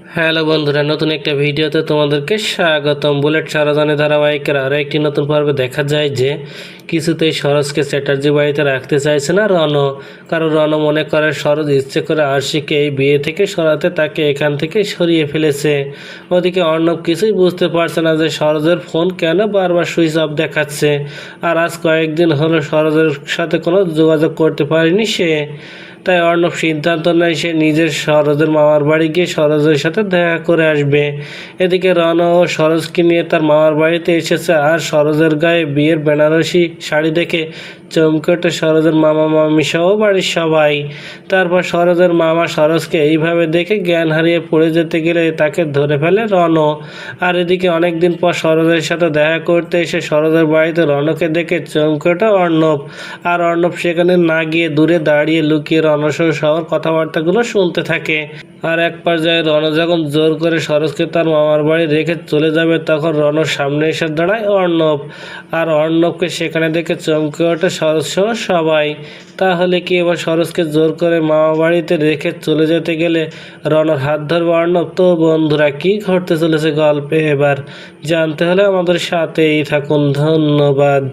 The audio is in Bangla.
হ্যালো বন্ধুরা, নতুন একটা ভিডিওতে তোমাদেরকে স্বাগতম। বুলেট সারাজানি ধারাবাহিকের আরও একটি নতুন পর্বে দেখা যায় যে কিছুতেই সরোজকে চ্যাটার্জি বাড়িতে রাখতে চাইছে না রণ কারণ রণ মনে করে সরোজ ইচ্ছে করে আরশিকে এই বিয়ে থেকে সরাতে তাকে এখান থেকে সরিয়ে ফেলেছে। ওদিকে অর্ণব কিছুই বুঝতে পারছে না যে সরোজের ফোন কেন বারবার সুইচ অফ দেখাচ্ছে। আর আজ কয়েকদিন হলো সরোজের সাথে কোনো যোগাযোগ করতে পারেনি সে। তাই অর্ণব সিদ্ধান্ত নেয়, সে নিজের সরোজের মামার বাড়ি গিয়ে সরোজের সাথে দেখা করে আসবে। এদিকে রণ ও সরোজকে নিয়ে তার মামার বাড়িতে এসেছে আর সরোজের গায়ে বিয়ের বেনারসি শাড়ি দেখে চমকে ওঠে সরোজের মামা, মামি সহ বাড়ির সবাই। তারপর সরোজের মামা সরোজকে এইভাবে দেখে জ্ঞান হারিয়ে পড়ে যেতে গেলে তাকে ধরে ফেলে রণ আর এদিকে অনেকদিন পর সরোজের সাথে দেখা করতে এসে সরোজের বাড়িতে রণকে দেখে চমকে ওঠে অর্ণব। আর অর্ণব সেখানে না গিয়ে দূরে দাঁড়িয়ে লুকিয়ে রণসহ সবার কথাবার্তাগুলো শুনতে থাকে। আর এক পর্যায়ে রণ যখন জোর করে সরোজকে তার মামার বাড়ি রেখে চলে যাবে, তখন রণর সামনে এসে দাঁড়ায় অর্ণব। আর অর্ণবকে সেখানে দেখে চমকে ওঠে সরোজ সহ সবাই। তাহলে কি এবার সরোজকে জোর করে মামা বাড়িতে রেখে চলে যেতে গেলে রণর হাত ধরবে অর্ণব? তো বন্ধুরা, কি ঘটতে চলেছে গল্পে? এবার জানতে হলে আমাদের সাথেই থাকুন। ধন্যবাদ।